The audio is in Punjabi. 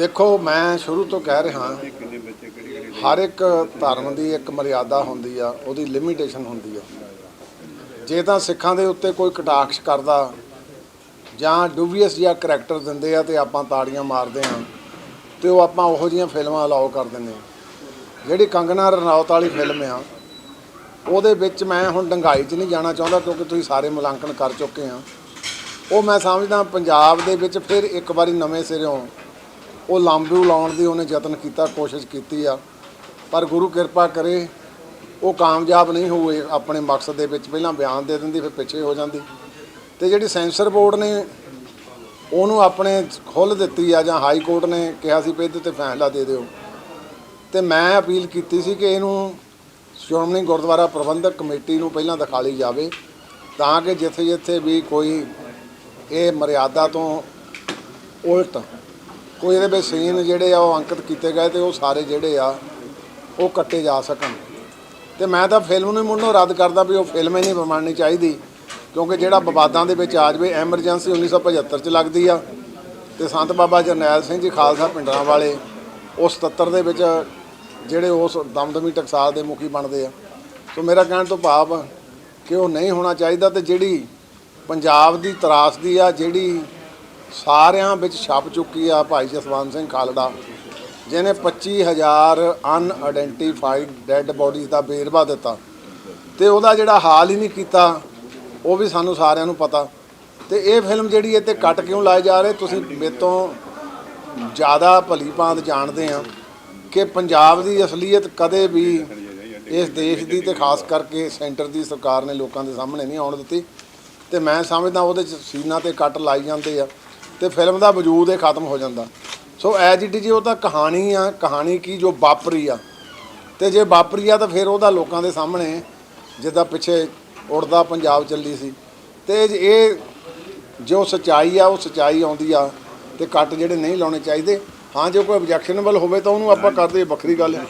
ਦੇਖੋ, ਮੈਂ ਸ਼ੁਰੂ ਤੋਂ ਕਹਿ ਰਿਹਾ ਹਰ ਇੱਕ ਧਰਮ ਦੀ ਇੱਕ ਮਰਿਆਦਾ ਹੁੰਦੀ ਆ, ਉਹਦੀ ਲਿਮਿਟੇਸ਼ਨ ਹੁੰਦੀ ਆ। ਜੇ ਤਾਂ ਸਿੱਖਾਂ ਦੇ ਉੱਤੇ ਕੋਈ ਕਟਾਕਸ਼ ਕਰਦਾ, ਜਾਂ ਡੂਬੀਅਸ ਜਿਹਾ ਕਰੈਕਟਰ ਦਿੰਦੇ ਆ ਤੇ ਆਪਾਂ ਤਾੜੀਆਂ ਮਾਰਦੇ ਆ ਤੇ ਉਹ ਆਪਾਂ ਉਹੋ ਜਿਹੀਆਂ ਫਿਲਮਾਂ ਅਲਾਉ ਕਰ ਦਿੰਦੇ ਆ ਜਿਹੜੀ ਕੰਗਨਾ ਰਣੌਤ ਵਾਲੀ ਫਿਲਮ ਆ, ਉਹਦੇ ਵਿੱਚ ਮੈਂ ਹੁਣ ਡੰਗਾਈ 'ਚ ਨਹੀਂ ਜਾਣਾ ਚਾਹੁੰਦਾ, ਕਿਉਂਕਿ ਤੁਸੀਂ ਸਾਰੇ ਮੁਲਾਂਕਣ ਕਰ ਚੁੱਕੇ ਆ। ਉਹ ਮੈਂ ਸਮਝਦਾ, ਪੰਜਾਬ ਦੇ ਵਿੱਚ ਫਿਰ ਇੱਕ ਵਾਰੀ ਨਵੇਂ ਸਿਰਿਓਂ ਉਹ ਲਾਂਬੂ ਲਾਉਣ ਦੀ ਉਹਨੇ ਯਤਨ ਕੀਤਾ, ਕੋਸ਼ਿਸ਼ ਕੀਤੀ ਆ। ਪਰ ਗੁਰੂ ਕਿਰਪਾ ਕਰੇ, ਉਹ ਕਾਮਯਾਬ ਨਹੀਂ ਹੋਏ ਆਪਣੇ ਮਕਸਦ ਦੇ ਵਿੱਚ। ਪਹਿਲਾਂ ਬਿਆਨ ਦੇ ਦਿੰਦੀ, ਫਿਰ ਪਿੱਛੇ ਹੋ ਜਾਂਦੀ। ਤੇ ਜਿਹੜੀ ਸੈਂਸਰ ਬੋਰਡ ਨੇ, ਉਹਨੂੰ ਆਪਣੇ ਖੁੱਲ੍ਹ ਦਿੱਤੀ ਆ ਜਾਂ ਹਾਈ ਕੋਰਟ ਨੇ ਕਿਹਾ ਸੀ, ਵੀ ਇਹਦੇ ਤੇ ਫੈਸਲਾ ਦੇ ਦਿਓ। ਤੇ ਮੈਂ ਅਪੀਲ ਕੀਤੀ ਸੀ ਕਿ ਇਹਨੂੰ ਸ਼੍ਰੋਮਣੀ ਗੁਰਦੁਆਰਾ ਪ੍ਰਬੰਧਕ ਕਮੇਟੀ ਨੂੰ ਪਹਿਲਾਂ ਦਿਖਾ ਲਈ ਜਾਵੇ, ਤਾਂ ਕਿ ਜਿੱਥੇ ਜਿੱਥੇ ਵੀ ਕੋਈ ਇਹ ਮਰਿਆਦਾ ਤੋਂ ਉਲਟ ਕੋਈ ਇਹਦੇ ਵਿੱਚ ਸੀਨ ਜਿਹੜੇ ਆ ਉਹ ਅੰਕਿਤ ਕੀਤੇ ਗਏ ਤੇ ਉਹ ਸਾਰੇ ਜਿਹੜੇ ਆ, ਉਹ ਕੱਟੇ ਜਾ ਸਕਣ। ਤੇ ਮੈਂ ਤਾਂ ਫਿਲਮ ਨੂੰ ਮੁੰਨੋਂ ਰੱਦ ਕਰਦਾ ਵੀ ਉਹ ਫਿਲਮ ਹੀ ਨਹੀਂ ਬਣਨੀ ਚਾਹੀਦੀ, ਕਿਉਂਕਿ ਜਿਹੜਾ ਵਿਵਾਦਾਂ ਦੇ ਵਿੱਚ ਆ ਜਾਵੇ ਐਮਰਜੈਂਸੀ 1975 ਚ ਲੱਗਦੀ ਆ। ਤੇ ਸੰਤ ਬਾਬਾ ਜਰਨੈਲ ਸਿੰਘ ਜੀ ਖਾਲਸਾ ਪਿੰਡਰਾਂ ਵਾਲੇ, ਉਸ 77 ਦੇ ਵਿੱਚ ਜਿਹੜੇ ਉਸ ਦਮਦਮੀ ਟਕਸਾਲ ਦੇ ਮੁਖੀ ਬਣਦੇ ਆ। ਸੋ ਮੇਰਾ ਕਹਿਣ ਤੋਂ ਭਾਵ ਕਿ ਉਹ ਨਹੀਂ ਹੋਣਾ ਚਾਹੀਦਾ ਤੇ ਜਿਹੜੀ ਪੰਜਾਬ ਦੀ ਤਰਾਸਦੀ ਆ, ਜਿਹੜੀ ਸਾਰਿਆਂ ਵਿੱਚ ਛਾਪ ਚੁੱਕੀ ਆ ਭਾਈ ਜਸਵੰਤ ਸਿੰਘ ਖਾਲੜਾ, ਜਿਹਨੇ 25000 ਅਨਆਇਡੈਂਟੀਫਾਈਡ ਡੈੱਡ ਬੋਡੀਜ਼ ਦਾ ਵੇਰਵਾ ਦਿੱਤਾ। ਤੇ ਉਹਦਾ ਜਿਹੜਾ ਹਾਲ ਹੀ ਨਹੀਂ ਕੀਤਾ, ਉਹ ਵੀ ਸਾਨੂੰ ਸਾਰਿਆਂ ਨੂੰ ਪਤਾ। ਤੇ ਇਹ ਫਿਲਮ ਜਿਹੜੀ ਇਹ ਤੇ ਕੱਟ ਕਿਉਂ ਲਾਏ ਜਾ ਰਹੇ, ਤੁਸੀਂ ਮੇਰੇ ਤੋਂ ਜ਼ਿਆਦਾ ਭਲੀ ਭਾਂਤ ਜਾਣਦੇ ਆ ਕਿ ਪੰਜਾਬ ਦੀ ਅਸਲੀਅਤ ਕਦੇ ਵੀ ਇਸ ਦੇਸ਼ ਦੀ ਤੇ ਖਾਸ ਕਰਕੇ ਸੈਂਟਰ ਦੀ ਸਰਕਾਰ ਨੇ ਲੋਕਾਂ ਦੇ ਸਾਹਮਣੇ ਨਹੀਂ ਆਉਣ ਦਿੱਤੀ। ਤੇ ਮੈਂ ਸਮਝਦਾ ਉਹਦੇ ਚ ਸੀਨਾ ਤੇ ਕੱਟ ਲਾਈ ਜਾਂਦੇ ਆ। ਤੇ ਫਿਲਮ ਦਾ ਵਜੂਦ ਇਹ ਖਤਮ ਹੋ ਜਾਂਦਾ। ਸੋ ਐਜ ਇਟ ਜੀ ਉਹ ਤਾਂ ਕਹਾਣੀ ਆ, ਕਹਾਣੀ ਕੀ ਜੋ ਵਾਪਰੀ ਆ। ਤੇ ਜੇ ਵਾਪਰੀ ਆ ਤਾਂ ਫਿਰ ਉਹਦਾ ਲੋਕਾਂ ਦੇ ਸਾਹਮਣੇ ਜਿੱਦਾਂ ਪਿੱਛੇ ਉੜਦਾ ਪੰਜਾਬ ਚੱਲੀ ਸੀ। ਤੇ ਇਹ ਜੋ ਸਚਾਈ ਆ, ਉਹ ਸਚਾਈ ਆਉਂਦੀ ਆ ਤੇ ਕੱਟ ਜਿਹੜੇ ਨਹੀਂ ਲਾਉਣੇ ਚਾਹੀਦੇ। ਹਾਂ, ਜੇ ਕੋਈ ਆਬਜੈਕਸ਼ਨਬਲ ਹੋਵੇ ਤਾਂ ਉਹਨੂੰ ਆਪਾਂ ਕਰਦੇ ਵੱਖਰੀ ਗੱਲ। ਹੈ